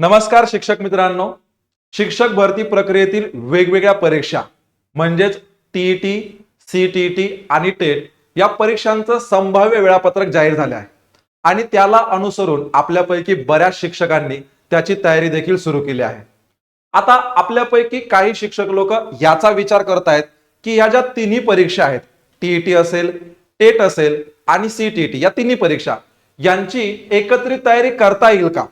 नमस्कार शिक्षक मित्रांनो. शिक्षक भरती प्रक्रियेतील वेगवेगळ्या परीक्षा म्हणजेच टीईटी सीटीईटी आणि टेट या परीक्षांचं संभाव्य वेळापत्रक जाहीर झाले आहे. आणि त्याला अनुसरून आपल्यापैकी बऱ्याच शिक्षकांनी त्याची तयारी देखील सुरू केली आहे. आता आपल्यापैकी काही शिक्षक लोक याचा विचार करतायत की ह्या ज्या तिन्ही परीक्षा आहेत टीईटी असेल टेट असेल आणि सीटीईटी या तिन्ही परीक्षा यांची एकत्रित तयारी करता येईल का?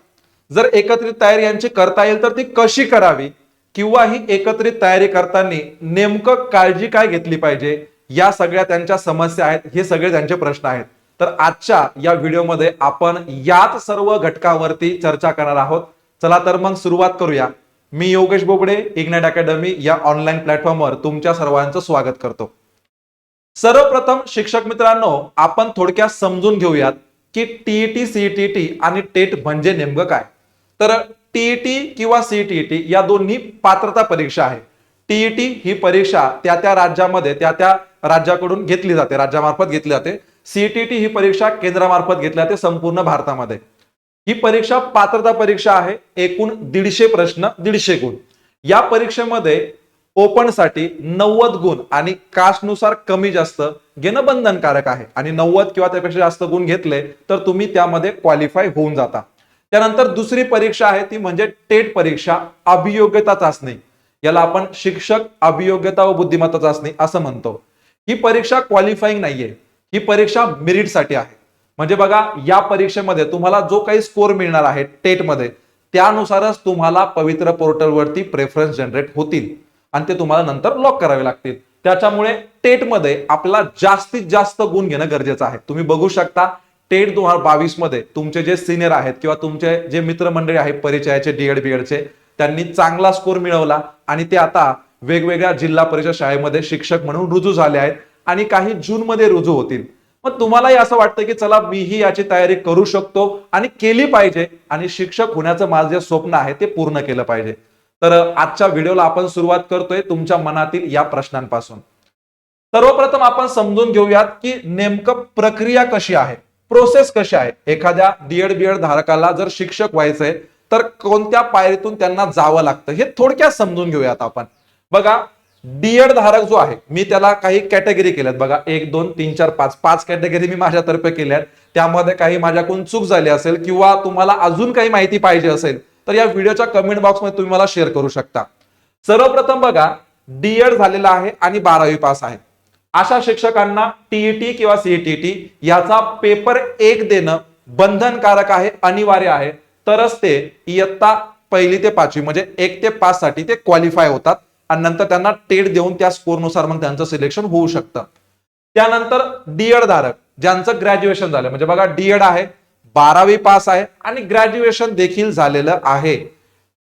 जर एकत्रित तयारी यांची करता येईल तर ती कशी करावी? किंवा ही एकत्रित तयारी करताना नेमकं काळजी काय घेतली पाहिजे? या सगळ्या त्यांच्या समस्या आहेत हे सगळे त्यांचे प्रश्न आहेत. तर आजच्या या व्हिडिओमध्ये आपण याच सर्व घटकावरती चर्चा करणार आहोत. चला तर मग सुरुवात करूया. मी योगेश बोबडे इग्नाइट अकॅडमी या ऑनलाईन प्लॅटफॉर्मवर तुमच्या सर्वांचं स्वागत करतो. सर्वप्रथम शिक्षक मित्रांनो आपण थोडक्यात समजून घेऊयात की टीईटी सीटीटी आणि टेट म्हणजे नेमकं काय? तर टीईटी किंवा सीटीईटी या दोन्ही पात्रता परीक्षा आहे. टीईटी ही परीक्षा त्या त्या राज्यामध्ये त्या त्या राज्याकडून घेतली जाते राज्यामार्फत घेतली जाते. सीटीटी ही परीक्षा केंद्रामार्फत घेतली जाते संपूर्ण भारतामध्ये. ही परीक्षा पात्रता परीक्षा आहे एकूण दीडशे प्रश्न दीडशे गुण. या परीक्षेमध्ये ओपनसाठी नव्वद गुण आणि कास्टनुसार कमी जास्त घेणं बंधनकारक आहे. आणि नव्वद किंवा त्यापेक्षा जास्त गुण घेतले तर तुम्ही त्यामध्ये क्वालिफाय होऊन जाता. त्यानंतर दुसरी परीक्षा आहे ती म्हणजे टेट परीक्षा अभियोग्यता चाचणी. याला आपण शिक्षक अभियोग्यता व बुद्धिमत्ता चाचणी असं म्हणतो. ही परीक्षा क्वालिफाईंग नाहीये. ही परीक्षा मेरिटसाठी आहे. म्हणजे बघा या परीक्षेमध्ये तुम्हाला जो काही स्कोर मिळणार आहे टेटमध्ये त्यानुसारच तुम्हाला पवित्र पोर्टलवरती प्रेफरन्स जनरेट होतील. आणि ते तुम्हाला नंतर लॉक करावे लागतील. त्याच्यामुळे टेटमध्ये आपला जास्तीत जास्त गुण घेणं गरजेचं आहे. तुम्ही बघू शकता टेट दोन हजार बावीसमध्ये तुमचे जे सिनियर आहेत किंवा तुमचे जे मित्रमंडळी आहेत परिचयाचे डीएड बीएडचे त्यांनी चांगला स्कोर मिळवला आणि ते आता वेगवेगळ्या जिल्हा परिषद शाळेमध्ये शिक्षक म्हणून रुजू झाले आहेत आणि काही जून मध्ये रुजू होतील. मग तुम्हालाही असं वाटतं की चला मीही याची तयारी करू शकतो आणि केली पाहिजे आणि शिक्षक होण्याचं माझं जे स्वप्न आहे ते पूर्ण केलं पाहिजे. तर आजच्या व्हिडिओला आपण सुरुवात करतोय तुमच्या मनातील या प्रश्नांपासून. सर्वप्रथम आपण समजून घेऊयात की नेमकं प्रक्रिया कशी आहे. प्रोसेस कशी आहे? एखाद्या डीएड बीएड धारकाला जर शिक्षक व्हायचंय तर कोणत्या पायरीतून त्यांना जावं लागतं? हे थोडक्यात समजून घेऊयात आपण. बघा डीएड धारक जो आहे मी त्याला काही कॅटेगरी केल्यात. बघा एक दोन तीन चार पाच. पाच कॅटेगरी मी माझ्यातर्फे केल्यात. त्यामध्ये काही माझ्याकडून चूक झाली असेल किंवा तुम्हाला अजून काही माहिती पाहिजे असेल तर या व्हिडिओच्या कमेंट बॉक्समध्ये तुम्ही मला शेअर करू शकता. सर्वप्रथम बघा डीएड झालेला आहे आणि बारावी पास आहे. अशा शिक्षकांना टीईटी किंवा सीईटीटी याचा पेपर एक देणं बंधनकारक आहे अनिवार्य आहे. तरच ते इयत्ता पहिली ते पाचवी म्हणजे एक ते पाच साठी ते क्वालिफाय होतात आणि नंतर त्यांना टेट देऊन त्या स्कोरनुसार मग त्यांचं सिलेक्शन होऊ शकतं. त्यानंतर डीएड धारक ज्यांचं ग्रॅज्युएशन झालं म्हणजे बघा डीएड आहे बारावी पास आहे आणि ग्रॅज्युएशन देखील झालेलं आहे.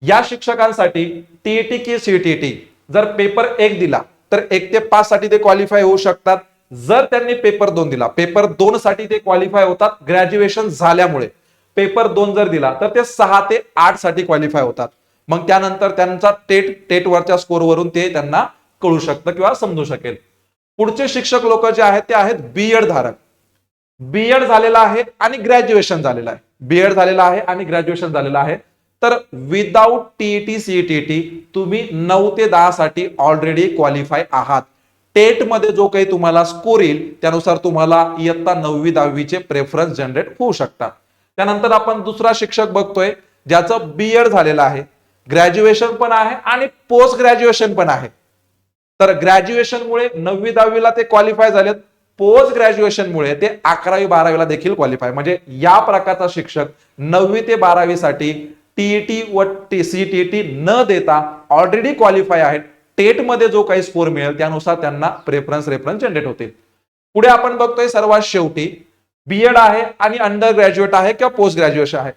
या शिक्षकांसाठी टीईटी की सीटीटी जर पेपर एक दिला तर एक ते पाच साठी ते क्वालिफाय होऊ शकतात. जर त्यांनी पेपर दोन दिला पेपर दोन साठी ते क्वालिफाय होतात ग्रॅज्युएशन झाल्यामुळे. पेपर दोन जर दिला तर ते सहा ते आठसाठी क्वालिफाय होतात. मग त्यानंतर त्यांचा टेट टेटवरच्या स्कोरवरून ते त्यांना कळू शकतं किंवा समजू शकेल. पुढचे शिक्षक लोक जे आहेत ते आहेत बीएड धारक. बीएड झालेला आहे आणि ग्रॅज्युएशन झालेलं आहे. बीएड झालेला आहे आणि ग्रॅज्युएशन झालेलं आहे. तर विदाऊट टीईटी सीईटीटी तुम्ही नऊ ते दहा साठी ऑलरेडी क्वालिफाय आहात. टेटमध्ये जो काही तुम्हाला स्कोर येईल त्यानुसार तुम्हाला इयत्ता नववी दहावीचे प्रेफरन्स जनरेट होऊ शकतात. त्यानंतर आपण दुसरा शिक्षक बघतोय ज्याचं बीएड झालेलं आहे. ग्रॅज्युएशन पण आहे आणि पोस्ट ग्रॅज्युएशन पण आहे. तर ग्रॅज्युएशनमुळे नववी दहावीला ते क्वालिफाय झालेत. पोस्ट ग्रॅज्युएशनमुळे ते अकरावी बारावीला देखील क्वालिफाय म्हणजे या प्रकारचा शिक्षक नववी ते बारावीसाठी टीईटी व सीटीटी न देता ऑलरेडी क्वालिफाय आहेत. टेटमध्ये जो काही स्कोर मिळेल त्यानुसार त्यांना प्रेफरन्स रेफरन्स जनरेट होतील. पुढे आपण बघतोय सर्वात शेवटी बीएड आहे आणि अंडर ग्रॅज्युएट आहे किंवा पोस्ट ग्रॅज्युएशन आहे.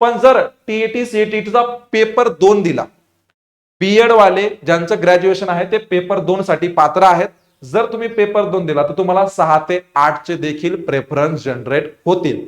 पण जर टीईटी सीटीचा पेपर दोन दिला बीएड वाले ज्यांचं ग्रॅज्युएशन आहे ते पेपर दोन साठी पात्र आहेत. जर तुम्ही पेपर दोन दिला तर तुम्हाला सहा ते आठचे देखील प्रेफरन्स जनरेट होतील.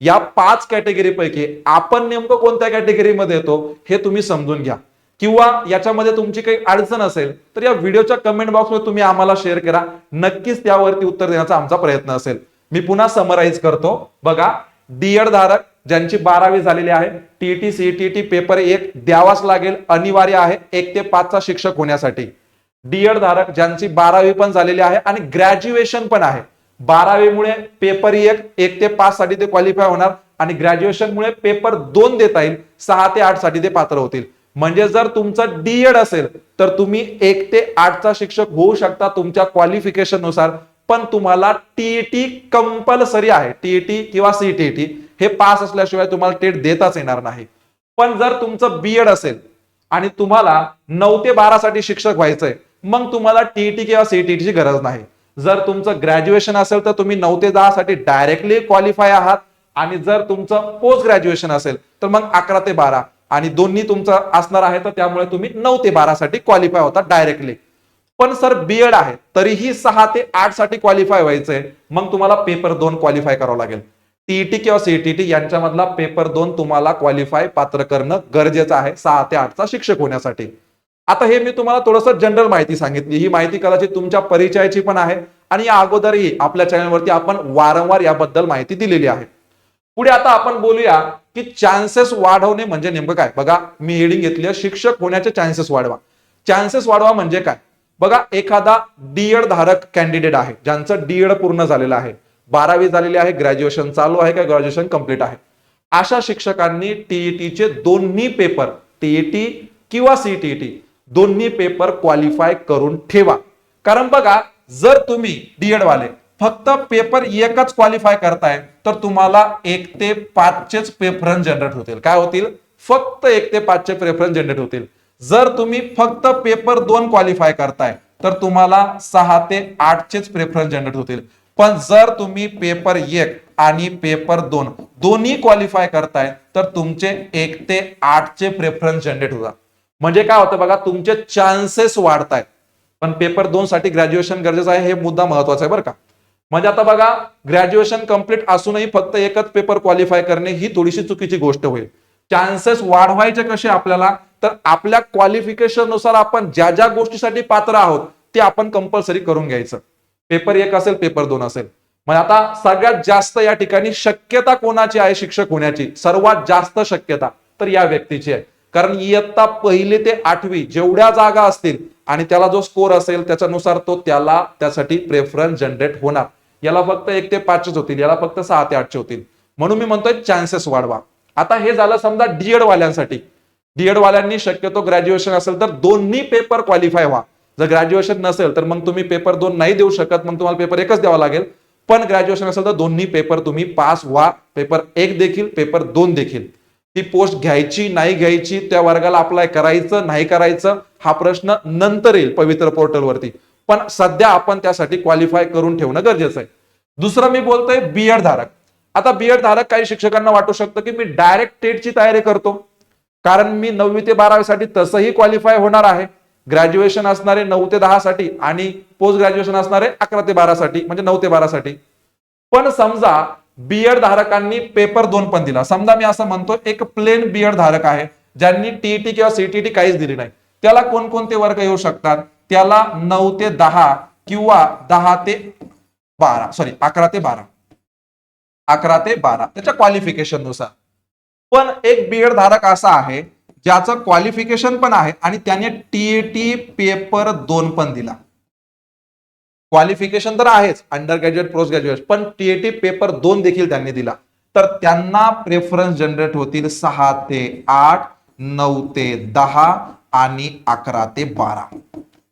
या पाच कॅटेगरी पैकी आपण नेमकं कोणत्या कॅटेगरीमध्ये येतो हे तुम्ही समजून घ्या. किंवा याच्यामध्ये तुमची काही अडचण असेल तर या व्हिडिओच्या कमेंट बॉक्समध्ये तुम्ही आम्हाला शेअर करा. नक्कीच त्यावरती उत्तर देण्याचा आमचा प्रयत्न असेल. मी पुन्हा समराईज करतो. बघा डीएड धारक ज्यांची बारावी झालेली आहे टीईटी सीईटीटी पेपर एक द्यावाच लागेल अनिवार्य आहे एक ते पाचचा शिक्षक होण्यासाठी. डीएड धारक ज्यांची बारावी पण झालेली आहे आणि ग्रॅज्युएशन पण आहे बारावीमुळे पेपर एक एक ते पाच साठी ते क्वालिफाय होणार आणि ग्रॅज्युएशनमुळे पेपर दोन देता येईल सहा ते आठसाठी ते पात्र होतील. म्हणजे जर तुमचं डीएड असेल तर तुम्ही एक ते आठचा शिक्षक होऊ शकता तुमच्या क्वालिफिकेशननुसार पण तुम्हाला टीईटी कंपल्सरी आहे. टीईटी किंवा सीटीईटी हे पास असल्याशिवाय तुम्हाला टेट देताच येणार नाही. पण जर तुमचं बीएड असेल आणि तुम्हाला नऊ ते बारा साठी शिक्षक व्हायचंय मग तुम्हाला टीईटी किंवा सीटीटी ची गरज नाही. जर तुमचं ग्रॅज्युएशन असेल तर तुम्ही नऊ ते दहा साठी डायरेक्टली क्वालिफाय आहात. आणि जर तुमचं पोस्ट ग्रॅज्युएशन असेल तर मग अकरा ते बारा. आणि दोन्ही तुमचं असणार आहे तर त्यामुळे तुम्ही नऊ ते बारा साठी क्वालिफाय होता डायरेक्टली पण सर बीएड आहे तरीही सहा ते आठसाठी क्वालिफाय व्हायचंय. मग तुम्हाला पेपर दोन क्वालिफाय करावं लागेल. टीईटी किंवा सीईटीटी यांच्यामधला पेपर दोन तुम्हाला क्वालिफाय पात्र करणं गरजेचं आहे सहा ते आठचा शिक्षक होण्यासाठी. आता हे मी तुम्हाला थोडंसं जनरल माहिती सांगितली. ही माहिती कदाचित तुमच्या परिचयाची पण आहे. आणि या अगोदरही आपल्या चॅनलवरती आपण वारंवार याबद्दल माहिती दिलेली आहे. पुढे आता आपण बोलूया की चान्सेस वाढवणे म्हणजे नेमकं काय? बघा मी हेडिंग घेतली शिक्षक होण्याचे चान्सेस वाढवा. चान्सेस वाढवा म्हणजे काय? बघा एखादा डीएड धारक कॅन्डिडेट आहे ज्यांचं डीएड पूर्ण झालेलं आहे. बारावी झालेली आहे ग्रॅज्युएशन चालू आहे का? ग्रॅज्युएशन कंप्लीट आहे. अशा शिक्षकांनी टीईटीचे दोन्ही पेपर टीईटी किंवा सीटीईटी दोन्ही पेपर क्वालिफाय करून ठेवा. कारण बघा जर तुम्ही डीएड वाले फक्त पेपर एकच क्वालिफाय करताय तर तुम्हाला एक ते पाचचेच प्रेफरन्स जनरेट होतील. काय होतील? फक्त एक ते पाचचे प्रेफरन्स जनरेट होतील. जर तुम्ही फक्त पेपर दोन क्वालिफाय करताय तर तुम्हाला सहा ते आठचेच प्रेफरन्स जनरेट होतील. पण जर तुम्ही पेपर एक आणि पेपर दोन दोन्ही क्वालिफाय करताय तर तुमचे एक ते आठचे प्रेफरन्स जनरेट होतात. म्हणजे काय होतं बघा तुमचे चान्सेस वाढतायत. पण पेपर दोन साठी ग्रॅज्युएशन गरजेचं आहे हे मुद्दा महत्त्वाचा आहे बरं का. म्हणजे आता बघा ग्रॅज्युएशन कंप्लीट असूनही फक्त एकच पेपर क्वालिफाय करणे ही थोडीशी चुकीची गोष्ट होईल. चान्सेस वाढवायचे कसे आपल्याला? तर आपल्या क्वालिफिकेशननुसार आपण ज्या ज्या गोष्टीसाठी पात्र आहोत ते आपण कंपल्सरी करून घ्यायचं. पेपर एक असेल पेपर दोन असेल. मग आता सगळ्यात जास्त या ठिकाणी शक्यता कोणाची आहे? शिक्षक होण्याची. सर्वात जास्त शक्यता तर या व्यक्तीची आहे. कारण इयत्ता पहिली ते आठवी जेवढ्या जागा असतील आणि त्याला जो स्कोर असेल त्याच्यानुसार तो त्याला त्यासाठी प्रेफरन्स जनरेट होणार. याला फक्त एक ते पाचच होतील याला फक्त सहा ते आठचे होतील. म्हणून मी म्हणतोय चान्सेस वाढवा. आता हे झालं समजा डीएड वाल्यांसाठी. डीएड वाल्यांनी शक्यतो ग्रॅज्युएशन असेल तर दोन्ही पेपर क्वालिफाय व्हा. जर ग्रॅज्युएशन नसेल तर मग तुम्ही पेपर दोन नाही देऊ शकत मग तुम्हाला पेपर एकच द्यावा लागेल. पण ग्रॅज्युएशन असेल तर दोन्ही पेपर तुम्ही पास व्हा. पेपर एक देखील पेपर दोन देखील. ती पोस्ट घ्यायची नाही घ्यायची त्या वर्गाला अप्लाय करायचं नाही करायचं हा प्रश्न नंतर येईल पवित्र पोर्टलवरती पण सध्या आपण त्यासाठी क्वालिफाय करून ठेवणं गरजेचं आहे. दुसरं मी बोलतोय बीएड धारक. आता बीएड धारक काही शिक्षकांना वाटू शकतं की मी डायरेक्ट टेटची तयारी करतो. कारण मी नववी ते बारावी साठी तसंही क्वालिफाय होणार आहे. ग्रॅज्युएशन असणारे नऊ ते दहा साठी आणि पोस्ट ग्रॅज्युएशन असणारे अकरा ते बारा साठी म्हणजे नऊ ते बारा साठी. पण समजा बीएड धारकांनी पेपर दोन पण दिला. समजा मी असं म्हणतो एक प्लेन बीएड धारक आहे ज्यांनी टीईटी किंवा सीटीटी काहीच दिली नाही. त्याला कोणकोणते वर्ग येऊ शकतात? त्याला नऊ ते दहा किंवा दहा ते बारा. सॉरी अकरा ते बारा. अकरा ते बारा. त्याच्या क्वालिफिकेशननुसार. पण एक बीएड धारक असा आहे ज्याचं क्वालिफिकेशन पण आहे आणि त्याने टीईटी पेपर दोन पण दिला. क्वालिफिकेशन तर आहेच अंडर ग्रॅज्युएट पोस्ट ग्रॅज्युएट पण टीएटी पेपर दोन देखील त्यांनी दिला. तर त्यांना प्रेफरन्स जनरेट होतील सहा ते आठ नऊ ते दहा आणि अकरा ते बारा.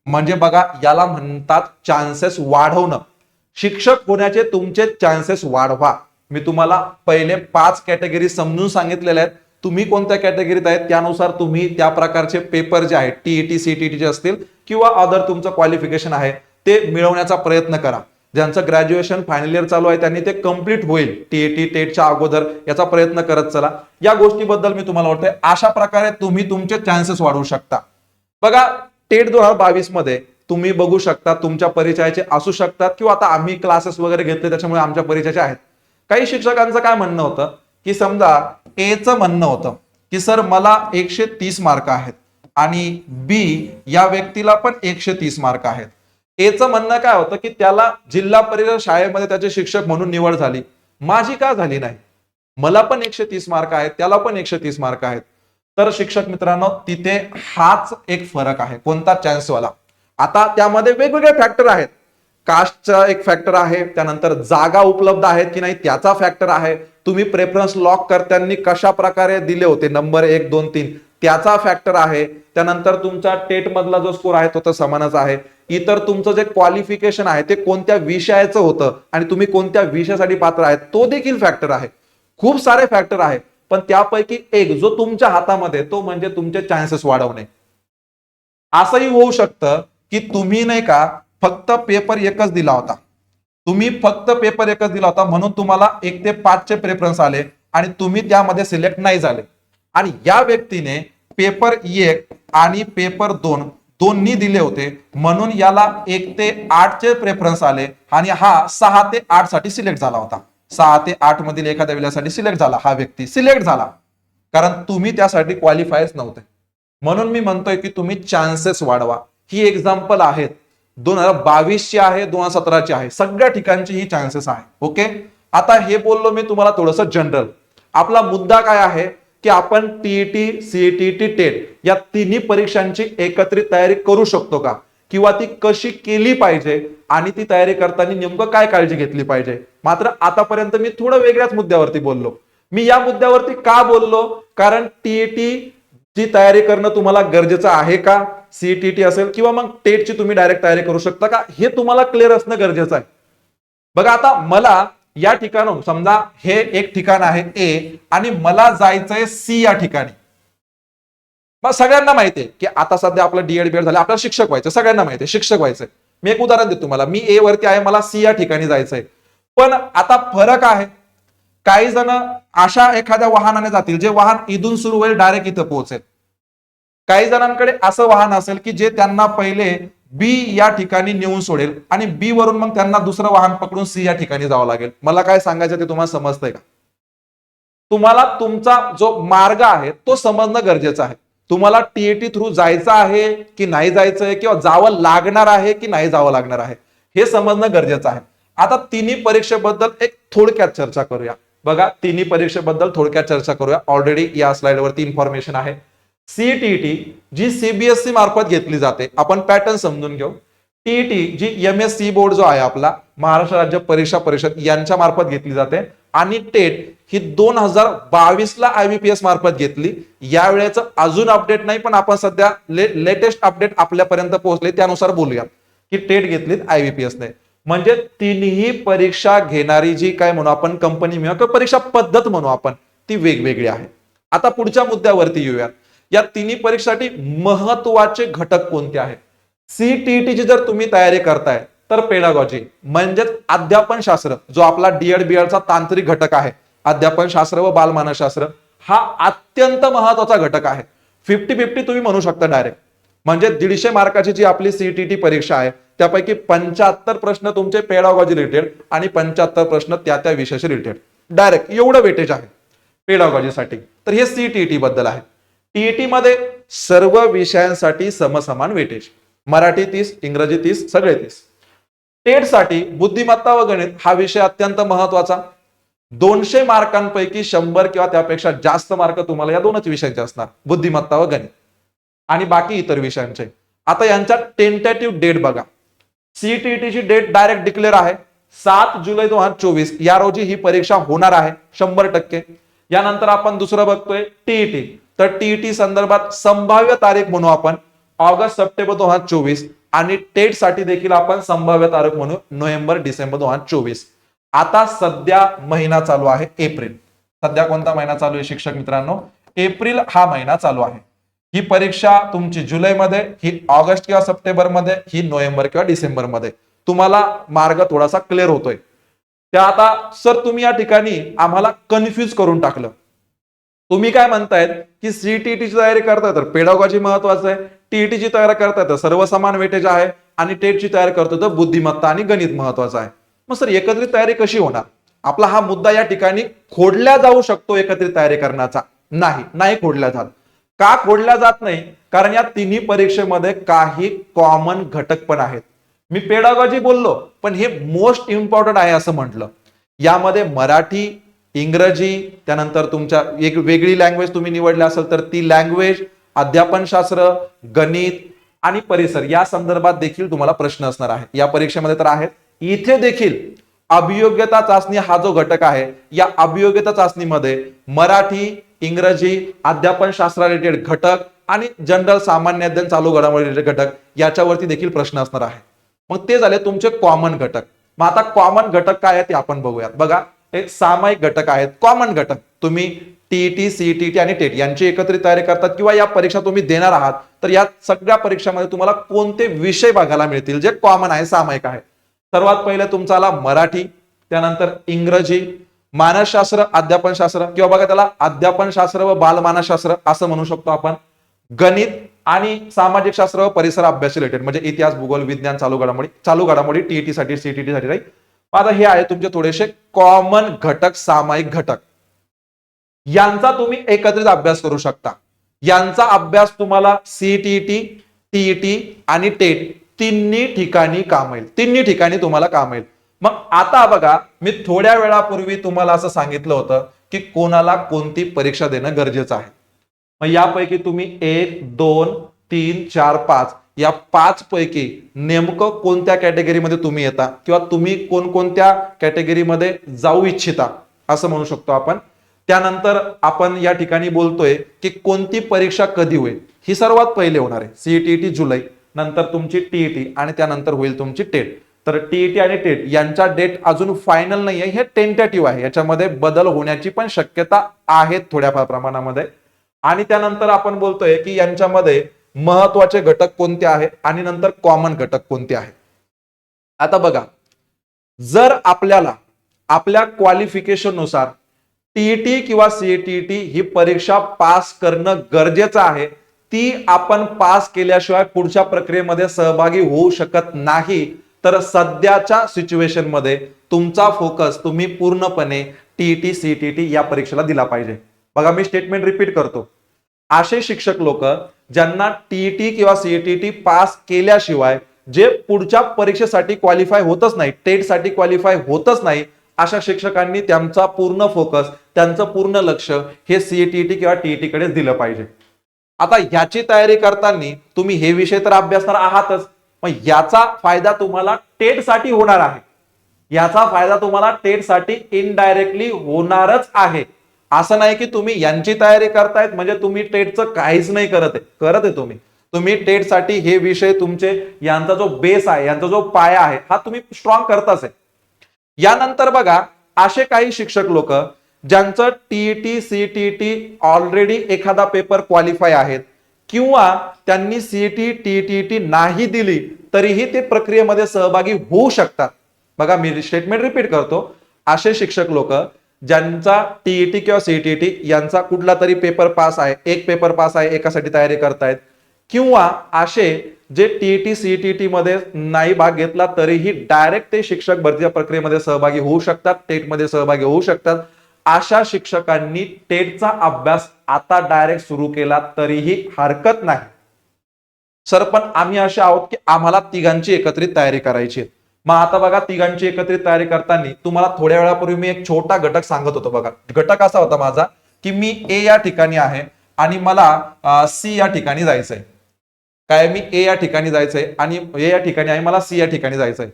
म्हणजे बघा याला म्हणतात चान्सेस वाढवणं. शिक्षक होण्याचे तुमचे चान्सेस वाढवा. मी तुम्हाला पहिले पाच कॅटेगरी समजून सांगितलेल्या आहेत. तुम्ही कोणत्या कॅटेगरीत आहेत? त्यानुसार तुम्ही त्या प्रकारचे पेपर जे आहेत टीईटी सीटीटी जे असतील किंवा अदर तुमचं क्वालिफिकेशन आहे ते मिळवण्याचा प्रयत्न करा. ज्यांचं ग्रॅज्युएशन फायनल इयर चालू आहे त्यांनी ते कंप्लीट होईल. टीएटी टेटच्या अगोदर याचा प्रयत्न करत चला. या गोष्टीबद्दल मी तुम्हाला वाटतंय अशा प्रकारे तुम्ही तुमचे चान्सेस वाढवू शकता. बघा टेट दोन हजार बावीसमध्ये तुम्ही बघू शकता तुमच्या परिचयाचे असू शकतात किंवा आता आम्ही क्लासेस वगैरे घेतले त्याच्यामुळे आमच्या परिचयाचे आहेत. काही शिक्षकांचं काय म्हणणं होतं की समजा एचं म्हणणं होतं की सर मला एकशे तीस मार्क आहेत आणि बी या व्यक्तीला पण एकशे तीस मार्क आहेत. एचं म्हणणं काय होतं की त्याला जिल्हा परिषद शाळेमध्ये त्याचे शिक्षक म्हणून निवड झाली. माझी का झाली नाही? मला पण एकशे तीस मार्क आहेत त्याला पण एकशे तीस मार्क आहेत. तर शिक्षक मित्रांनो तिथे हाच एक फरक आहे कोणता चान्सवाला आता त्यामध्ये वेगवेगळे फॅक्टर आहेत. कास्टचा एक फॅक्टर आहे त्यानंतर जागा उपलब्ध आहेत की नाही त्याचा फॅक्टर आहे. तुम्ही प्रेफरन्स लॉक करत्यांनी कशा प्रकारे दिले होते? नंबर एक दोन तीन. त्याचा फॅक्टर आहे. त्यानंतर तुमचा टेट मधला जो स्कोर आहे तो तर समानच आहे. इतर तुमचं जे क्वालिफिकेशन आहे ते कोणत्या विषयाचं होतं आणि तुम्ही कोणत्या विषयासाठी पात्र आहे तो देखील फॅक्टर आहे. खूप सारे फॅक्टर आहे. पण त्यापैकी एक जो तुमच्या हातामध्ये तो म्हणजे तुमचे चान्सेस वाढवणे. असंही होऊ शकतं की तुम्ही नाही का फक्त पेपर एकच दिला होता. तुम्ही फक्त पेपर एकच दिला होता म्हणून तुम्हाला एक ते पाचचे प्रेफरन्स आले आणि तुम्ही त्यामध्ये सिलेक्ट नाही झाले. आणि या व्यक्तीने पेपर एक आणि पेपर दोन दोन्ही दिले होते. म्हणून याला एक ते आठचे प्रेफरन्स आले आणि हा सहा ते आठसाठी सिलेक्ट झाला होता. सहा ते आठ मधील एखाद्या वेळेसाठी सिलेक्ट झाला. हा व्यक्ती सिलेक्ट झाला. कारण तुम्ही त्यासाठी क्वालिफायच नव्हते. म्हणून मी म्हणतोय की तुम्ही चान्सेस वाढवा. ही एक्झाम्पल आहेत. दोन हजार बावीसची आहे दोन हजार सतराची आहे. सगळ्या ठिकाणची ही चान्सेस आहे. ओके आता हे बोललो मी तुम्हाला थोडस जनरल आपला मुद्दा काय आहे? की आपण टीईटी सीईटी टेट या तिन्ही परीक्षांची एकत्रित तयारी करू शकतो का? किंवा ती कशी केली पाहिजे आणि ती तयारी करताना नेमकं काय काळजी घेतली पाहिजे? मात्र आतापर्यंत मी थोडं वेगळ्याच मुद्द्यावरती बोललो. मी या मुद्द्यावरती का बोललो? कारण टीईटी ची तयारी करणं तुम्हाला गरजेचं आहे का? सीटीटी असेल किंवा मग टेटची तुम्ही डायरेक्ट तयारी करू शकता का? हे तुम्हाला क्लिअर असणं गरजेचं आहे. बघा आता मला या ठिकाणून समजा हे एक ठिकाण आहे ए आणि मला जायचंय सी या ठिकाणी. मग सगळ्यांना माहिती आहे की आता सध्या आपलं डीएड बीएड झालं आपल्याला शिक्षक व्हायचं सगळ्यांना माहिती आहे शिक्षक व्हायचंय. मी एक उदाहरण देतो तुम्हाला मी ए वरती आहे मला सी या ठिकाणी जायचंय. पण आता फरक आहे काही जण अशा एखाद्या वाहनाने जातील जे वाहन इथून सुरू होईल डायरेक्ट इथं पोहोचेल. काही जणांकडे असं वाहन असेल की जे त्यांना पहिले बी या ठिकाणी नेऊन सोडेल आणि बी वरून मग त्यांना दुसरं वाहन पकडून सी या ठिकाणी जावं लागेल. मला काय सांगायचं ते तुम्हाला समजतंय का? तुम्हाला तुमचा जो मार्ग आहे तो समजणं गरजेचं आहे. तुम्हाला टीएटी थ्रू जायचं आहे की नाही जायचं आहे किंवा जावं लागणार आहे की नाही जावं लागणार आहे हे समजणं गरजेचं आहे. आता तिन्ही परीक्षेबद्दल एक थोडक्यात चर्चा करूया. बघा तिन्ही परीक्षेबद्दल थोडक्यात चर्चा करूया. ऑलरेडी या स्लाइडवरती इन्फॉर्मेशन आहे. सीटीईटी जी सीबीएसई मार्फत घेतली जाते. आपण पॅटर्न समजून घेऊ. टीईटी जी एम एस सी बोर्ड जो आहे आपला महाराष्ट्र राज्य परीक्षा परिषद यांच्या मार्फत घेतली जाते. आणि टेट ही दोन हजार बावीस ला आयबीपीएस मार्फत घेतली. यावेळेचं अजून अपडेट नाही पण आपण सध्या लेटेस्ट अपडेट आपल्यापर्यंत पोहोचले त्यानुसार बोलूया. की टेट घेतलीत आयबीपीएसने म्हणजे तिन्ही परीक्षा घेणारी जी काय म्हणू आपण कंपनी मिळू किंवा परीक्षा पद्धत म्हणू आपण ती वेगवेगळी आहे. आता पुढच्या मुद्द्यावरती येऊया. या तिन्ही परीक्षेसाठी महत्त्वाचे घटक कोणते आहेत? सीटीईटीची जर तुम्ही तयारी करताय तर पेडागॉजी म्हणजेच अध्यापन शास्त्र जो आपला डीएड बीएडचा तांत्रिक घटक आहे. अध्यापन शास्त्र व बालमानसशास्त्र हा अत्यंत महत्त्वाचा घटक आहे. फिफ्टी फिफ्टी तुम्ही म्हणू शकता डायरेक्ट म्हणजे दीडशे मार्काची जी आपली सीटीटी परीक्षा आहे त्यापैकी पंच्याहत्तर प्रश्न तुमचे पेडागॉजी रिलेटेड आणि पंच्याहत्तर प्रश्न त्या त्या विषयाशी रिलेटेड डायरेक्ट एवढं वेटेज आहे. पेडागॉजीसाठी तर हे सीटीईटी बद्दल आहे. टीईटी मध्ये सर्व विषयांसाठी समसमान वेटेज. मराठी तीस इंग्रजी तीस सगळे तीस. टेटसाठी बुद्धिमत्ता व गणित हा विषय अत्यंत महत्त्वाचा दोनशे मार्कांपैकी शंभर किंवा त्यापेक्षा जास्त मार्क तुम्हाला या दोनच विषयांचे असणार. बुद्धिमत्ता व गणित. आणि बाकी इतर विषयांचे. आता यांच्या टेंटेटिव्ह डेट बघा. सीटीईटीची डेट डायरेक्ट डिक्लेअर आहे. सात जुलै दोन हजार चोवीस. या रोजी ही परीक्षा होणार आहे. शंभर टक्के. यानंतर आपण दुसरं बघतोय टीईटी तर टीईटी संदर्भात संभाव्य तारीख म्हणू आपण. ऑगस्ट सप्टेंबर दोन हजार चोवीस आणि टेटसाठी देखील आपण संभाव्य तारीख म्हणू नोव्हेंबर डिसेंबर दोन हजार चोवीस. आता सध्या महिना चालू आहे एप्रिल. सध्या कोणता महिना चालू आहे शिक्षक मित्रांनो? एप्रिल हा महिना चालू आहे. ही परीक्षा तुमची जुलैमध्ये ही ऑगस्ट किंवा सप्टेंबरमध्ये ही नोव्हेंबर किंवा डिसेंबरमध्ये. तुम्हाला मार्ग थोडासा क्लिअर होतोय. त्या आता सर तुम्ही या ठिकाणी आम्हाला कन्फ्युज करून टाकलं. तुम्ही काय म्हणतायत की सीटीईटीची तयारी करताय तर पेडागॉजी महत्वाचं आहे टीईटीची तयारी करताय तर सर्वसमान वेटेज आहे आणि टेटची तयारी करतो तर बुद्धिमत्ता आणि गणित महत्वाचं आहे. मग सर एकत्रित तयारी कशी होणार? आपला हा मुद्दा या ठिकाणी खोडल्या जाऊ शकतो एकत्रित तयारी करण्याचा. नाही नाही खोडल्या जात. का खोडल्या जात नाही? कारण या तिन्ही परीक्षेमध्ये काही कॉमन घटक पण आहेत. मी पेडागॉजी बोललो पण हे मोस्ट इम्पॉर्टंट आहे असं म्हटलं. यामध्ये मराठी इंग्रजी त्यानंतर तुमच्या एक वेगळी लँग्वेज तुम्ही निवडली असेल तर ती लँग्वेज अध्यापनशास्त्र गणित आणि परिसर या संदर्भात देखील तुम्हाला प्रश्न असणार आहे या परीक्षेमध्ये तर आहेत. इथे देखील अभियोग्यता चाचणी हा जो घटक आहे या अभियोग्यता चाचणीमध्ये मराठी इंग्रजी अध्यापनशास्त्रा रिलेटेड घटक आणि जनरल सामान्य अध्ययन चालू घडामोडी रिलेटेड घटक याच्यावरती देखील प्रश्न असणार आहे मग ते झाले तुमचे कॉमन घटक. मग आता कॉमन घटक काय आहे ते आपण बघूयात. बघा हे सामायिक घटक आहेत कॉमन घटक. तुम्ही टीईटी सीटीटी आणि टेट यांची एकत्रित तयारी करतात किंवा या परीक्षा तुम्ही देणार आहात तर या सगळ्या परीक्षामध्ये तुम्हाला कोणते विषय बघायला मिळतील जे कॉमन आहे सामायिक आहे. सर्वात पहिले तुमचा आला मराठी त्यानंतर इंग्रजी मानसशास्त्र अध्यापनशास्त्र किंवा बघा त्याला अध्यापनशास्त्र व बालमानसशास्त्र असं म्हणू शकतो आपण. गणित आणि सामाजिक शास्त्र व परिसर अभ्यास रिलेटेड म्हणजे इतिहास भूगोल विज्ञान चालू घडामोडी चालू घडामोडी टीईटी साठी सीटीटी साठी राहील आता हे आहे तुमचे थोडेसे कॉमन घटक सामायिक घटक. यांचा तुम्ही एकत्रित अभ्यास करू शकता. यांचा अभ्यास तुम्हाला सीटीटी टीईटी आणि टेट तिन्ही ठिकाणी काम येईल. तिन्ही ठिकाणी तुम्हाला काम येईल. मग आता बघा मी थोड्या वेळापूर्वी तुम्हाला असं सांगितलं होतं की कोणाला कोणती परीक्षा देणं गरजेचं आहे. मग यापैकी तुम्ही एक दोन तीन चार पाच या पाच पैकी नेमकं कोणत्या कॅटेगरीमध्ये तुम्ही येता किंवा तुम्ही कोणकोणत्या कॅटेगरीमध्ये जाऊ इच्छिता असं म्हणू शकतो आपण. त्यानंतर आपण या ठिकाणी बोलतोय की कोणती परीक्षा कधी होईल. ही सर्वात पहिले होणार आहे. सीईटी जुलै. नंतर तुमची टीईटी आणि त्यानंतर होईल तुमची टेट. तर टीईटी आणि टेट यांचा डेट अजून फायनल नाही आहे हे टेंटेटिव्ह आहे. याच्यामध्ये बदल होण्याची पण शक्यता आहे थोड्याफार प्रमाणामध्ये. आणि त्यानंतर आपण बोलतोय की यांच्यामध्ये महत्त्वाचे घटक कोणते आहेत आणि नंतर कॉमन घटक कोणते आहेत आता बघा जर आपल्याला आपल्या क्वालिफिकेशननुसार टीईटी किंवा सीईटीटी ही परीक्षा पास करणं गरजेचं आहे ती आपण पास केल्याशिवाय पुढच्या प्रक्रियेमध्ये सहभागी होऊ शकत नाही तर सध्याच्या सिच्युएशनमध्ये तुमचा फोकस तुम्ही पूर्णपणे टीईटी सीटीटी या परीक्षेला दिला पाहिजे. बघा मी स्टेटमेंट रिपीट करतो. असे शिक्षक लोक ज्यांना टीईटी किंवा सीईटीटी पास केल्याशिवाय जे पुढच्या परीक्षेसाठी क्वालिफाय होतच नाही टेटसाठी क्वालिफाय होतच नाही अशा शिक्षकांनी त्यांचा पूर्ण फोकस त्यांचं पूर्ण लक्ष हे सीईटीटी किंवा टीईटी कडे दिलं पाहिजे. आता ह्याची तयारी करताना तुम्ही हे विषय तर अभ्यासणार आहातच मग याचा फायदा तुम्हाला टेटसाठी होणार आहे. याचा फायदा तुम्हाला टेटसाठी इनडायरेक्टली होणारच आहे. असं नाही की तुम्ही यांची तयारी करतायत म्हणजे तुम्ही टेटचं काहीच नाही करत आहे. करत आहे तुम्ही. तुम्ही टेटसाठी हे विषय तुमचे यांचा जो बेस आहे यांचा जो पाया आहे हा तुम्ही स्ट्रॉंग करताच आहे. यानंतर बघा असे काही शिक्षक लोक ज्यांचं टीईटी सीटीटी ऑलरेडी एखादा पेपर क्वालिफाय आहेत किंवा त्यांनी सीईटी टीईटी नाही दिली तरीही ते प्रक्रियेमध्ये सहभागी होऊ शकतात. बघा मी स्टेटमेंट रिपीट करतो. असे शिक्षक लोक ज्यांचा टीईटी किंवा सीटीटी यांचा कुठला तरी पेपर पास आहे एक पेपर पास आहे एकासाठी तयारी करतायत किंवा असे जे टीईटी सीटीटी मध्ये नाही भाग घेतला तरीही डायरेक्ट ते शिक्षक भरतीच्या प्रक्रियेमध्ये सहभागी होऊ शकतात टेटमध्ये सहभागी होऊ शकतात. अशा शिक्षकांनी टेटचा अभ्यास आता डायरेक्ट सुरू केला तरीही हरकत नाही. सर पण आम्ही असे आहोत की आम्हाला तिघांची एकत्रित तयारी करायची आहे. मग आता बघा तिघांची एकत्रित तयारी करताना तुम्हाला थोड्या वेळापूर्वी मी एक छोटा घटक सांगत होतो बघा. घटक असा होता माझा की मी ए या ठिकाणी आहे आणि मला सी या ठिकाणी जायचंय. काय मी ए या ठिकाणी जायचंय आणि ए या ठिकाणी आहे मला सी या ठिकाणी जायचंय.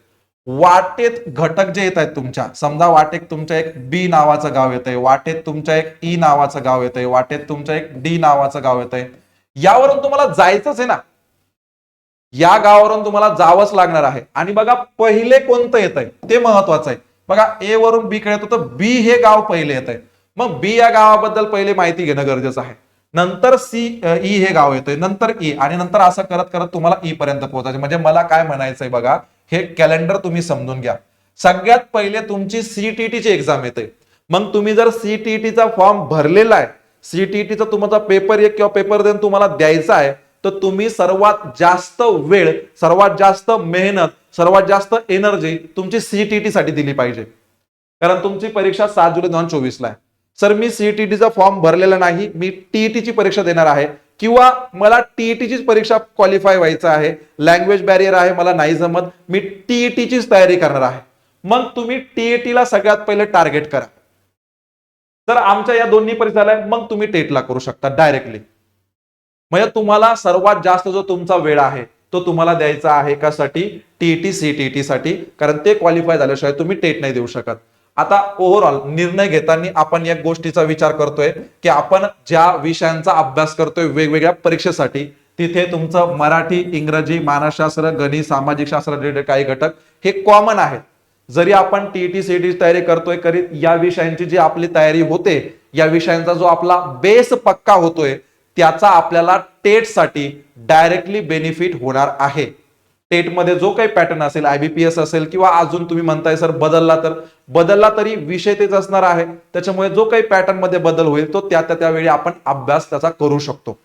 वाटेत घटक जे येत आहेत तुमच्या समजा वाटेत तुमच्या एक बी नावाचं गाव येत आहे वाटेत तुमच्या एक ई नावाचं गाव येत आहे वाटेत तुमच्या एक डी नावाचं गाव येत आहे यावरून तुम्हाला जायचंच आहे ना. या गावावरून तुम्हाला जावंच लागणार आहे. आणि बघा पहिले कोणतं येत आहे ते महत्वाचं आहे. बघा ए वरून बी कडे येतो तर बी हे गाव पहिले येत आहे मग बी या गावाबद्दल पहिले माहिती घेणं गरजेचं आहे. नंतर सी ई हे गाव येतोय नंतर ई आणि नंतर असं करत करत तुम्हाला ई पर्यंत पोहोचायचं. म्हणजे मला काय म्हणायचंय बघा हे कॅलेंडर तुम्ही समजून घ्या. सगळ्यात पहिले तुमची सीटीटीची एक्झाम येते मग तुम्ही जर सीटीटीचा फॉर्म भरलेला आहे सीटीटीचा तुमचा पेपर एक किंवा पेपर देऊन तुम्हाला द्यायचा आहे तर तुम्ही सर्वात जास्त वेळ सर्वात जास्त मेहनत सर्वात जास्त एनर्जी तुमची सीटीटी साठी दिली पाहिजे. कारण तुमची परीक्षा सात जुलै दोन हजार चोवीसला आहे. सर मी सीटीटीचा फॉर्म भरलेला नाही मी टीईटीची परीक्षा देणार आहे. किंवा मला टीईटीचीच परीक्षा क्वालिफाय व्हायचं आहे लँग्वेज बॅरियर आहे मला नाही जमत मी टीईटीचीच तयारी करणार आहे. मग तुम्ही टीईटीला सगळ्यात पहिले टार्गेट करा. तर आमच्या या दोन्ही परीक्षा झाल्या मग तुम्ही टेटला करू शकता डायरेक्टली म्हणजे तुम्हाला सर्वात जास्त जो तुमचा वेळ आहे तो तुम्हाला द्यायचा आहे कासाठी टीईटी सीटीईटी साठी. कारण ते क्वालिफाय झाल्याशिवाय तुम्ही टेट नाही देऊ शकत. आता ओव्हरऑल निर्णय घेताना आपण या गोष्टीचा विचार करतोय की आपण ज्या विषयांचा अभ्यास करतोय वेगवेगळ्या परीक्षेसाठी तिथे तुमचं मराठी इंग्रजी मानसशास्त्र गणित सामाजिक शास्त्र रिलेटेड काही घटक हे कॉमन आहेत. जरी आपण टीईटी सीईटी तयारी करतोय करीत या विषयांची जी आपली तयारी होते या विषयांचा जो आपला बेस पक्का होतोय त्याचा आपल्याला टेटसाठी डायरेक्टली बेनिफिट होणार आहे. टेटमध्ये जो काही पॅटर्न असेल आयबीपीएस असेल किंवा अजून तुम्ही म्हणताय सर बदलला तर? बदलला तरी विषय तेच असणार आहे. त्याच्यामुळे जो काही पॅटर्नमध्ये बदल होईल तो त्या त्या त्यावेळी आपण अभ्यास त्याचा करू शकतो.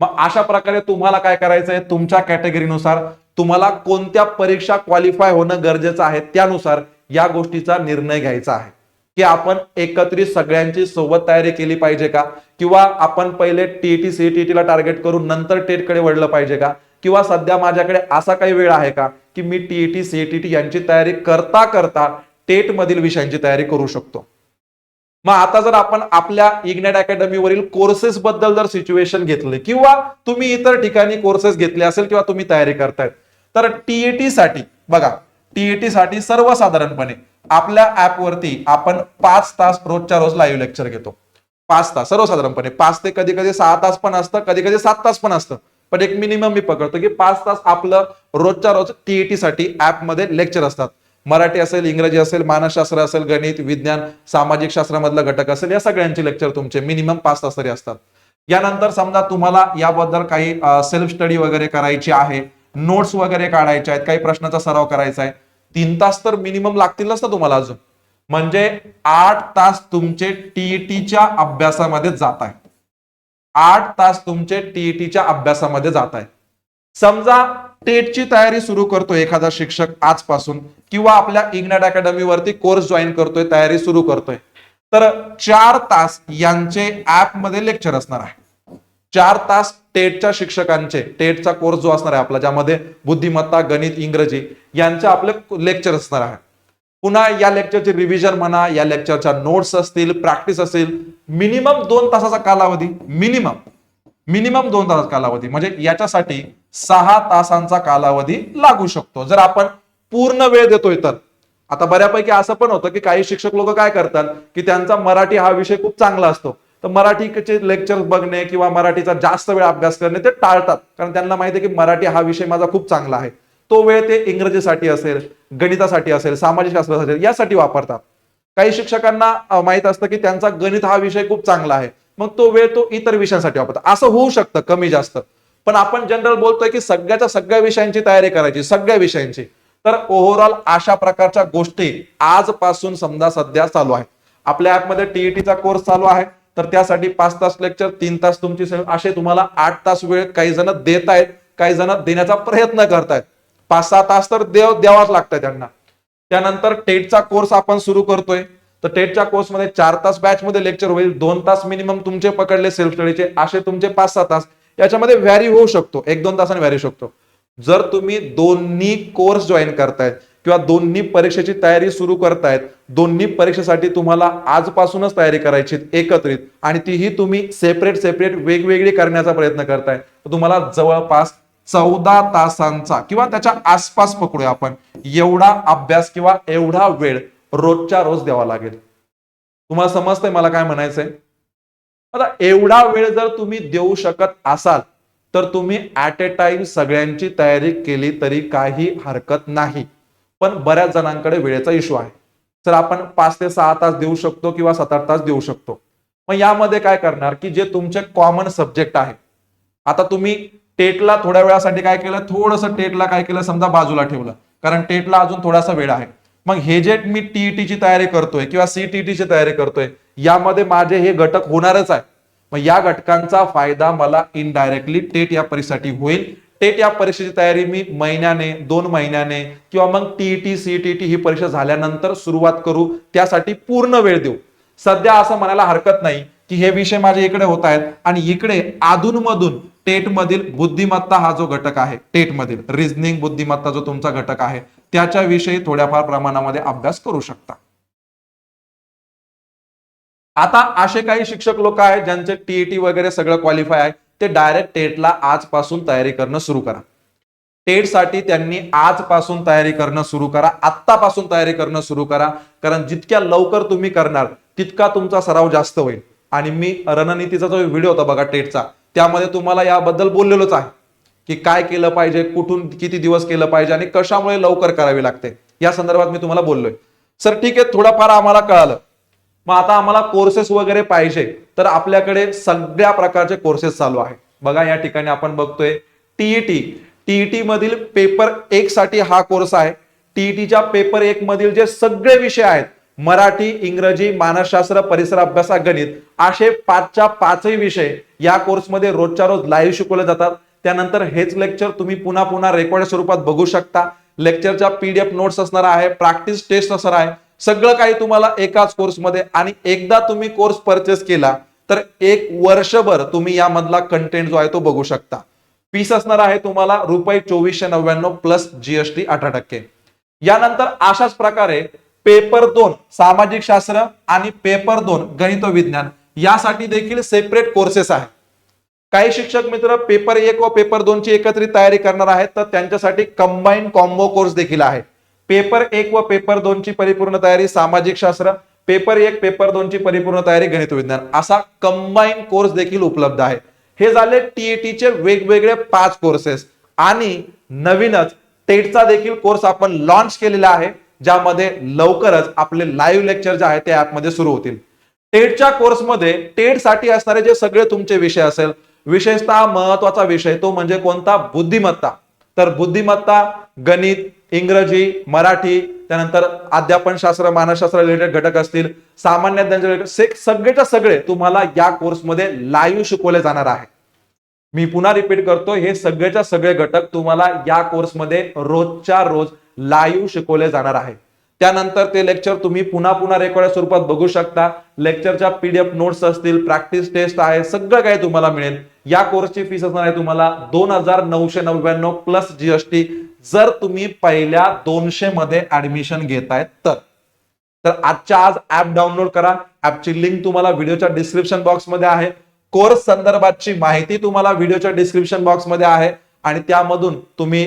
मग अशा प्रकारे तुम्हाला काय करायचं आहे? तुमच्या कॅटेगरीनुसार तुम्हाला कोणत्या परीक्षा क्वालिफाय होणं गरजेचं आहे? त्यानुसार या गोष्टीचा निर्णय घ्यायचा आहे. की आपण एकत्रित सगळ्यांची सोबत तयारी केली पाहिजे का? किंवा आपण पहिले टीईटी सीईटी ला टार्गेट करून नंतर टेटकडे वळलं पाहिजे का? किंवा सध्या माझ्याकडे असा काही वेळ आहे का की मी टीईटी सीईटी यांची तयारी करता करता टेट मधील विषयांची तयारी करू शकतो? मग आता जर आपण आपल्या इग्नेट अकॅडमीवरील कोर्सेस बद्दल जर सिच्युएशन घेतले किंवा तुम्ही इतर ठिकाणी कोर्सेस घेतले असेल किंवा तुम्ही तयारी करतायत तर टीईटी साठी बघा टीईटी साठी सर्वसाधारणपणे आपल्या ऍप वरती आपण पाच तास रोजच्या रोज लाईव्ह लेक्चर घेतो. पाच तास सर्वसाधारणपणे पाच ते कधी कधी सहा तास पण असतं कधी कधी सात तास पण असतं. पण एक मिनिमम मी पकडतो की पाच तास आपलं रोजच्या रोज टीईटी साठी ऍपमध्ये लेक्चर असतात. मराठी असेल इंग्रजी असेल मानसशास्त्र असेल गणित विज्ञान सामाजिक शास्त्रामधला घटक असेल या सगळ्यांचे लेक्चर तुमचे मिनिमम पाच तास तरी असतात. यानंतर समजा तुम्हाला याबद्दल काही सेल्फ स्टडी वगैरे करायची आहे नोट्स वगैरे काढायचे आहेत काही प्रश्नाचा सराव करायचा आहे तीन तास तर मिनिमम लागतीलच ना तुम्हाला अजून. म्हणजे आठ तास तुमचे टीईटीच्या अभ्यासामध्ये जात आहे. आठ तास तुमचे टीईटीच्या अभ्यासामध्ये जात आहे. समजा टेटची तयारी सुरू करतो एखादा शिक्षक आजपासून किंवा आपल्या इग्नॅट अकॅडमी वरती कोर्स जॉईन करतोय तयारी सुरू करतोय. तर चार तास यांचे ऍपमध्ये लेक्चर असणार आहे. चार तास टेटच्या शिक्षकांचे टेटचा कोर्स जो असणार आहे आपला ज्यामध्ये बुद्धिमत्ता गणित इंग्रजी यांचे आपले लेक्चर असणार आहे. पुन्हा या लेक्चरचे रिव्हिजन म्हणा या लेक्चरच्या नोट्स असतील प्रॅक्टिस असेल मिनिमम दोन तासाचा कालावधी मिनिमम मिनिमम दोन तासाचा कालावधी म्हणजे याच्यासाठी सहा तासांचा कालावधी लागू शकतो. जर आपण पूर्ण वेळ देतोय तर. आता बऱ्यापैकी असं पण होतं की काही शिक्षक लोक काय करतात की त्यांचा मराठी हा विषय खूप चांगला असतो. तर मराठीचे लेक्चर बघणे किंवा मराठीचा जास्त वेळ अभ्यास करणे ते टाळतात. कारण त्यांना माहिती आहे की मराठी हा विषय माझा खूप चांगला आहे. तो वेळ ते इंग्रजीसाठी असेल गणितासाठी असेल सामाजिक शास्त्रासाठी असेल, यासाठी वापरतात. काही शिक्षकांना माहीत असतं की त्यांचा गणित हा विषय खूप चांगला आहे. मग तो वेळ तो इतर विषयांसाठी वापरतो असं होऊ शकतं कमी जास्त. पण आपण जनरल बोलतोय की सगळ्याच्या सगळ्या विषयांची तयारी करायची सगळ्या विषयांची. तर ओव्हरऑल अशा प्रकारच्या गोष्टी आजपासून समजा सध्या चालू आहे. आपल्या ऍपमध्ये टीईटीचा कोर्स चालू आहे. तर त्यासाठी पाच तास लेक्चर तीन तास तुमची असे तुम्हाला आठ तास वेळ काही जण देत आहेत काही जण देण्याचा प्रयत्न करतायत. पाच सहा तास तर देव द्यावाच लागतंय त्यांना. त्यानंतर टेटचा कोर्स आपण सुरू करतोय. तर टेटच्या कोर्समध्ये चार तास बॅच मध्ये लेक्चर होईल दोन तास मिनिमम तुमचे पकडले सेल्फ स्टडीचे असे तुमचे पाच सहा तास. याच्यामध्ये व्हॅरी होऊ शकतो एक दोन तासाने व्हॅरी शकतो. जर तुम्ही दोन्ही कोर्स जॉईन करतायत किंवा दोन्ही परीक्षेची तयारी सुरू करतायत दोन्ही परीक्षेसाठी तुम्हाला आजपासूनच तयारी करायची एकत्रित. आणि तीही तुम्ही सेपरेट सेपरेट वेगवेगळी करण्याचा प्रयत्न करताय. तर तुम्हाला जवळपास चौदा तासांचा किंवा त्याच्या आसपास पकडूया आपण एवढा अभ्यास किंवा एवढा वेळ रोजच्या रोज द्यावा लागेल. तुम्हाला समजतंय मला काय म्हणायचंय? आता एवढा वेळ जर तुम्ही देऊ शकत असाल तर तुम्ही ऍट ए टाइम सगळ्यांची तयारी केली तरी काही हरकत नाही. पण बऱ्याच जणांकडे वेळेचा इश्यू आहे. तर आपण पाच ते सहा तास देऊ शकतो किंवा सात आठ तास देऊ शकतो. मग यामध्ये काय करणार की जे तुमचे कॉमन सब्जेक्ट आहे. आता तुम्ही टेटला थोड्या वेळासाठी काय केलं? थोडंसं टेटला काय केलं? समजा बाजूला ठेवलं. कारण टेटला अजून थोडासा वेळ आहे. मग हे जे मी टीईटीची तयारी करतोय किंवा सीटीटीची तयारी करतोय यामध्ये माझे हे घटक होणारच आहे. मग या घटकांचा फायदा मला इनडायरेक्टली टेट या परीक्षेसाठी होईल. टेट या परीक्षेची तयारी मी महिन्याने दोन महिन्याने किंवा मग टीईटी सीटीटी ही परीक्षा झाल्यानंतर सुरुवात करू त्यासाठी पूर्ण वेळ देऊ. सध्या असं म्हणायला हरकत नाही की हे विषय माझे इकडे होत आहेत आणि इकडे अधूनमधून टेट मधील बुद्धिमत्ता हा जो घटक आहे टेट मधील रिझनिंग बुद्धिमत्ता जो तुमचा घटक आहे त्याच्याविषयी थोड्याफार प्रमाणामध्ये अभ्यास करू शकता. आता असे काही शिक्षक लोक आहेत ज्यांचे टीईटी वगैरे सगळं क्वालिफाय आहे. ते डायरेक्ट टेटला आजपासून तयारी करणं सुरू करा. टेटसाठी त्यांनी आजपासून तयारी करणं सुरू करा आत्तापासून तयारी करणं सुरू करा. कारण जितक्या लवकर तुम्ही करणार तितका तुमचा सराव जास्त होईल. आणि मी रणनीतीचा जो व्हिडिओ होता बघा टेटचा त्यामध्ये तुम्हाला याबद्दल बोललेलोच आहे. की काय केलं पाहिजे कुठून किती दिवस केलं पाहिजे आणि कशामुळे लवकर करावी लागते. या संदर्भात मी तुम्हाला बोललोय. सर ठीक आहे थोडंफार आम्हाला कळालं. मग आता आम्हाला कोर्सेस वगैरे पाहिजे तर आपल्याकडे सगळ्या प्रकारचे कोर्सेस चालू आहे बघा या ठिकाणी आपण बघतोय टीईटी टीईटी मधील पेपर एक साठी हा कोर्स आहे. टीईटीच्या पेपर एक मधील जे सगळे विषय आहेत मराठी इंग्रजी मानसशास्त्र परिसर अभ्यासा गणित असे पाचच्या पाचही विषय या कोर्समध्ये रोजच्या रोज लाईव्ह शिकवले जातात. त्यानंतर हेच लेक्चर तुम्ही पुन्हा पुन्हा रेकॉर्ड स्वरूपात बघू शकता. लेक्चरच्या पीडीएफ नोट्स असणार आहे प्रॅक्टिस टेस्ट असणार आहे. सगळं काही तुम्हाला एकाच कोर्समध्ये आणि एकदा तुम्ही कोर्स परचेस केला तर एक वर्षभर तुम्ही यामधला कंटेंट जो आहे तो बघू शकता. फीस असणार आहे तुम्हाला रुपये चोवीसशे नव्याण्णव प्लस जीएसटी अठरा टक्के. यानंतर अशाच प्रकारे पेपर दोन सामाजिक शास्त्र आणि पेपर दोन गणित विज्ञान यासाठी देखील सेपरेट कोर्सेस आहेत. काही शिक्षक मित्र पेपर एक व पेपर दोनची एकत्रित तयारी करणार आहेत तर त्यांच्यासाठी कंबाईन कॉम्बो कोर्स देखील आहे. पेपर एक व पेपर दोन ची परिपूर्ण तयारी सामाजिक शास्त्र पेपर एक पेपर दोन ची परिपूर्ण तयारी गणित विज्ञान. असा कंबाईन कोर्स देखील उपलब्ध आहे. हे झाले टीईटी चे वेगवेगळे पाच कोर्सेस आणि नवीनच टेटचा देखील कोर्स आपण लॉन्च केलेला आहे ज्यामध्ये लवकरच आपले लाईव्ह लेक्चर जे आहे ते ऍपमध्ये सुरू होतील. टेटच्या कोर्समध्ये टेटसाठी असणारे जे सगळे तुमचे विषय असेल विशेषतः महत्त्वाचा विषय तो म्हणजे कोणता? बुद्धिमत्ता. तर बुद्धिमत्ता गणित इंग्रजी मराठी त्यानंतर अध्यापन शास्त्र मानसशास्त्र रिलेटेड घटक असतील सामान्य ज्ञानाचे से- सगळेच्या सगळे तुम्हाला या कोर्समध्ये लाईव्ह शिकवले जाणार आहे. मी पुन्हा रिपीट करतो हे सगळेच्या सगळे घटक तुम्हाला या कोर्समध्ये रोजच्या रोज लाईव्ह शिकवले जाणार आहे. त्यानंतर ते लेक्चर तुम्ही पुन्हा पुन्हा रेकॉर्ड स्वरूपात बघू शकता. लेक्चरच्या पीडीएफ नोट्स असतील प्रॅक्टिस टेस्ट आहे सगळं काही तुम्हाला मिळेल. या कोर्सची फीस असणार आहे तुम्हाला दोन हजार नऊशे नव्याण्णव प्लस जीएसटी जर तुम्ही पहिल्या दोनशे मध्ये ऍडमिशन घेतायत तर. तर आजच्या आज ऍप डाउनलोड करा. ऍपची लिंक तुम्हाला व्हिडिओच्या डिस्क्रिप्शन बॉक्समध्ये आहे. कोर्स संदर्भातची माहिती तुम्हाला व्हिडिओच्या डिस्क्रिप्शन बॉक्समध्ये आहे. आणि त्यामधून तुम्ही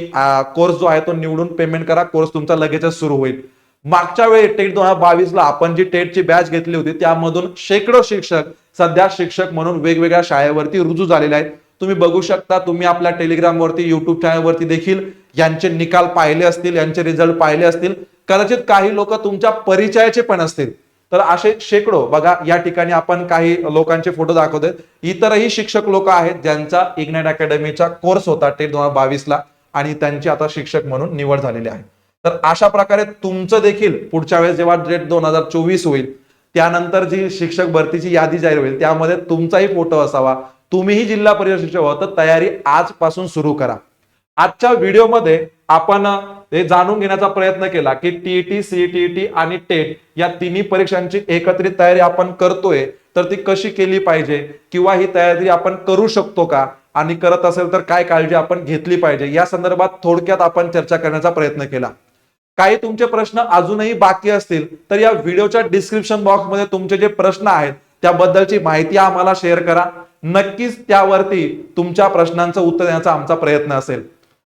कोर्स जो आहे तो निवडून पेमेंट करा. कोर्स तुमचा लगेचच सुरू होईल. मागच्या वेळी टेट दोन हजार बावीस ला आपण जी टेटची बॅच घेतली होती त्यामधून शेकडो शिक्षक सध्या शिक्षक म्हणून वेगवेगळ्या शाळेवरती रुजू झालेले आहेत. तुम्ही बघू शकता तुम्ही आपल्या टेलिग्रामवरती युट्यूब चॅनलवरती देखील यांचे निकाल पाहिले असतील यांचे रिझल्ट पाहिले असतील. कदाचित काही लोक तुमच्या परिचयाचे पण असतील. तर असे शेकडो बघा या ठिकाणी आपण काही लोकांचे फोटो दाखवतोय. इतरही शिक्षक लोक आहेत ज्यांचा इग्नाइट अकॅडमीचा कोर्स होता टेट दोन हजार बावीस ला आणि त्यांची आता शिक्षक म्हणून निवड झालेली आहे. तर अशा प्रकारे तुमचं देखील पुढच्या वेळेस जेव्हा डेट दोन हजार चोवीस होईल त्यानंतर जी शिक्षक भरतीची यादी जाहीर होईल त्यामध्ये तुमचाही फोटो असावा. तुम्हीही जिल्हा परिषद शिक्षक व्हा तर तयारी आजपासून सुरू करा. आजच्या व्हिडिओमध्ये आपण हे जाणून घेण्याचा प्रयत्न केला की टीईटी सीटीईटी आणि टेट या तिन्ही परीक्षांची एकत्रित तयारी आपण करतोय तर ती कशी केली पाहिजे किंवा ही तयारी आपण करू शकतो का आणि करत असेल तर काय काळजी आपण घेतली पाहिजे या संदर्भात थोडक्यात आपण चर्चा करण्याचा प्रयत्न केला. काही तुमचे प्रश्न अजूनही बाकी असतील तर या व्हिडिओच्या डिस्क्रिप्शन बॉक्समध्ये तुमचे जे प्रश्न आहेत त्याबद्दलची माहिती आम्हाला शेअर करा. नक्कीच त्यावरती तुमच्या प्रश्नांचं उत्तर देण्याचा आमचा प्रयत्न असेल.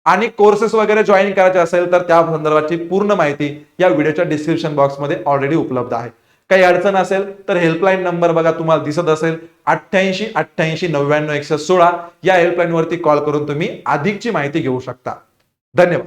आणि कोर्सेस वगैरे जॉईन करायचे असेल तर त्या संदर्भाची पूर्ण माहिती या व्हिडिओच्या डिस्क्रिप्शन बॉक्समध्ये ऑलरेडी उपलब्ध आहे. काही अडचण असेल तर हेल्पलाईन नंबर बघा तुम्हाला दिसत असेल अठ्ठ्याऐंशी अठ्ठ्याऐंशी नव्याण्णव एकशे सोळा. या हेल्पलाईन वरती कॉल करून तुम्ही अधिकची माहिती घेऊ शकता. धन्यवाद.